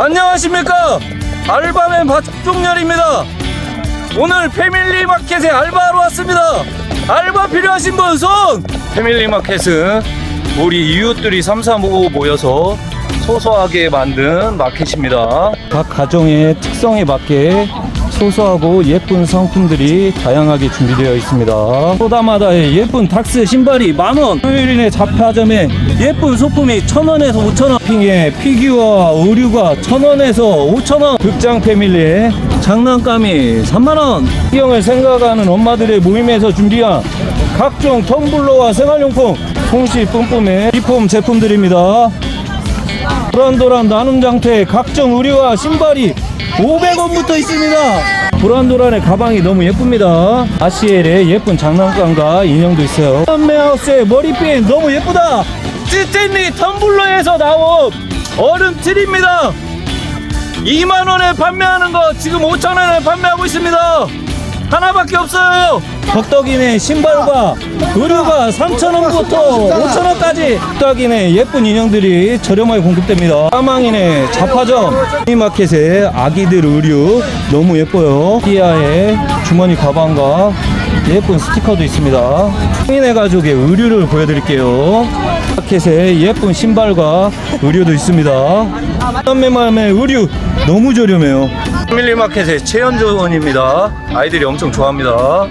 안녕하십니까? 알바맨 박종렬입니다. 오늘 패밀리 마켓에 알바하러 왔습니다. 알바 필요하신 분 손! 패밀리 마켓은 우리 이웃들이 삼삼오오 모여서 소소하게 만든 마켓입니다. 각 가정의 특성에 맞게 소소하고 예쁜 상품들이 다양하게 준비되어 있습니다. 소다마다의 예쁜 닥스 신발이 만원, 토요일인의 잡화점에 예쁜 소품이 천원에서 오천원, 핑에 피규어, 의류가 천원에서 오천원, 극장 패밀리에 장난감이 3만원, 희경을 생각하는 엄마들의 모임에서 준비한 각종 텀블러와 생활용품, 손실 뿜뿜의 리폼 제품들입니다. 도란도란 나눔 장터에 각종 의류와 신발이 500원부터 있습니다. 도란도란의 가방이 너무 예쁩니다. 아시엘의 예쁜 장난감과 인형도 있어요. 판매하우스의 머리핀 너무 예쁘다. 스탠리 텀블러에서 나온 얼음 틀입니다. 2만원에 판매하는 거 지금 5천원에 판매하고 있습니다. 하나밖에 없어요. 덕덕이네 신발과 의류가 3,000원부터 5,000원까지 덕덕이네 예쁜 인형들이 저렴하게 공급됩니다. 까망이네 잡화점 미마켓에 아기들 의류 너무 예뻐요. 티아의 주머니 가방과 예쁜 스티커도 있습니다. 성인의 가족의 의류를 보여드릴게요. 마켓에 예쁜 신발과 의류도 있습니다. 판매맘의 의류 너무 저렴해요. 패밀리 마켓의 최연조원입니다. 아이들이 엄청 좋아합니다.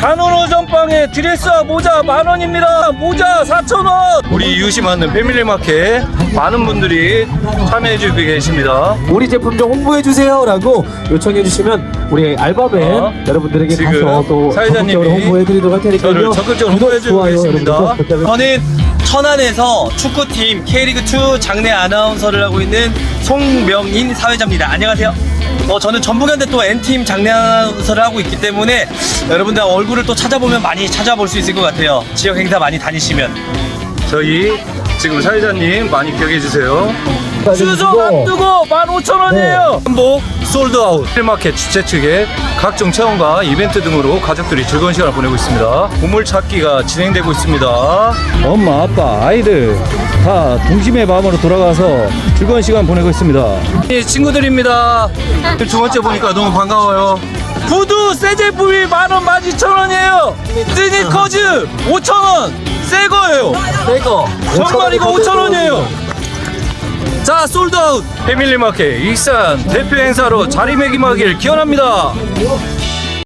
단원호 전방에 드레스와 모자 만 원입니다. 모자 4천 원. 우리 이웃이 맞는 패밀리 마켓 많은 분들이 참여해 주고 계십니다. 우리 제품 좀 홍보해 주세요라고 요청해 주시면 우리 알바맨 어? 여러분들에게 지금 가서 또 사회자님이 적극적으로 홍보해 드리도록 할 테니까요. 저를 적극적으로 구독, 홍보해 주고 좋아요, 계십니다. 부탁드립니다. 저는 천안에서 축구팀 K리그2 장내 아나운서를 하고 있는 송명인 사회자입니다. 안녕하세요. 어, 저는 전북현대 또 N팀 아나운서를 하고 있기 때문에 여러분들 얼굴을 또 찾아보면 많이 찾아볼 수 있을 것 같아요. 지역 행사 많이 다니시면. 저희 지금 사회자님 많이 기억해 주세요. 추석 앞두고 15,000원이에요. 한복 솔드아웃. 힐마켓 주최 측의 각종 체험과 이벤트 등으로 가족들이 즐거운 시간을 보내고 있습니다. 보물 찾기가 진행되고 있습니다. 엄마, 아빠, 아이들 다 동심의 마음으로 돌아가서 즐거운 시간 보내고 있습니다. 이 친구들입니다. 두 번째 보니까 너무 반가워요. 구두 새 제품이 만원 만 이천 원이에요. 스니커즈 5천 원. 새 거예요. 새 거. 정말 이거 5천 원이에요. 자 솔드아웃 패밀리마켓 익산 대표 행사로 자리매김하길 기원합니다